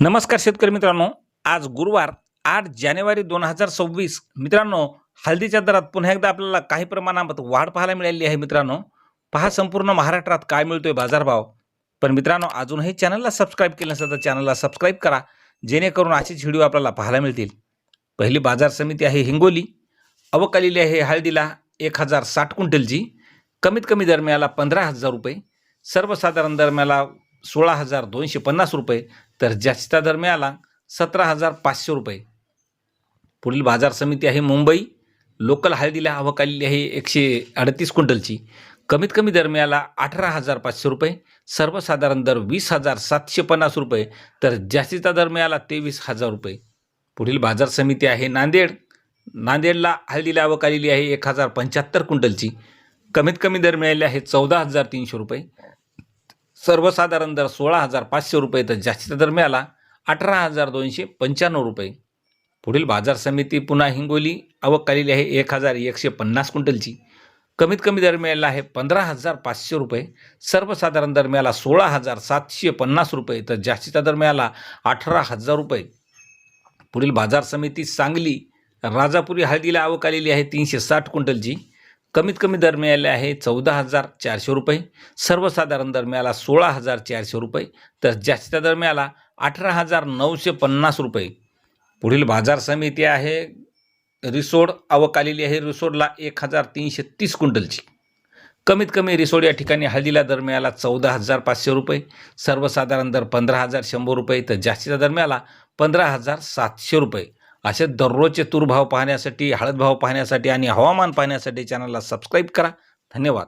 नमस्कार शेतकरी मित्रांनो. आज गुरुवार आठ जानेवारी दोन हजार सव्वीस. मित्रांनो हळदीच्या दरात पुन्हा एकदा आपल्याला काही प्रमाणात वाढ पाहायला मिळाली आहे मित्रांनो. पहा संपूर्ण महाराष्ट्रात काय मिळतोय बाजारभाव. पण मित्रांनो अजूनही चॅनलला सबस्क्राईब केलं नसेल तर चॅनलला सबस्क्राईब करा जेणेकरून अशीच व्हिडिओ आपल्याला पाहायला मिळतील. पहिली बाजार समिती आहे हिंगोली. अवक आलेली आहे हळदीला एक हजार साठ क्विंटलची. कमीत कमी दरम्याला पंधरा हजार रुपये. सर्वसाधारण दरम्याला सोळा हजार दोनशे पन्नास रुपये तर जास्तीचा दर मिळाला सतरा हजार पाचशे रुपये. पुढील बाजार समिती आहे मुंबई. लोकल हळदीला आवक आलेली आहे एकशे अडतीस क्विंटलची. कमीत कमी दर मिळाला अठरा हजार पाचशे रुपये. सर्वसाधारण दर वीस हजार सातशे पन्नास रुपये तर जास्तीचा दर मिळाला तेवीस हजार रुपये. पुढील बाजार समिती आहे नांदेड. नांदेडला हळदीला आवक आलेली आहे एक हजार पंच्याहत्तर क्विंटलची. कमीत कमी दर मिळाले आहे चौदा हजार तीनशे रुपये. सर्वसाधारण दर सोळा हजार पाचशे रुपये तर जास्तीचा दर मिळाला. अठरा हजार दोनशे पंच्याण्णव रुपये. पुढील बाजार समिती पुन्हा हिंगोली. आवक आलेली आहे एक हजार एकशे पन्नास क्विंटलची. कमीत कमी दर मिळाला आहे पंधरा हजार पाचशे रुपये. सर्वसाधारण दर मिळाला सोळा हजार सातशे पन्नास रुपये तर जास्तीचा दर मिळाला अठरा हजार रुपये. पुढील बाजार समिती सांगली. राजापुरी हळदीला आवक आलेली आहे तीनशे साठ क्विंटलची. कमीत कमी दर मिळाले आहे चौदा हजार चारशे रुपये. सर्वसाधारण दर मिळाला सोळा हजार चारशे रुपये. तर जास्तीचा दर मिळाला अठरा हजार नऊशे पन्नास रुपये. पुढील बाजार समिती आहे. रिसोड आवक आलेली आहे. रिसोडला एक हजार तीनशे तीस क्विंटलची. कमीत कमी रिसोड या ठिकाणी हळदीला दर मिळाला चौदा हजार पाचशे रुपये. सर्वसाधारण दर पंधरा हजार शंभर रुपये. तर जास्तीचा दर मिळाला पंधरा हजार सातशे रुपये. असे दररोजचे तूर भाव पाहण्यासाठी हळद भाव पाहण्यासाठी आणि हवामान पाहण्यासाठी चॅनलला सबस्क्राईब करा. धन्यवाद.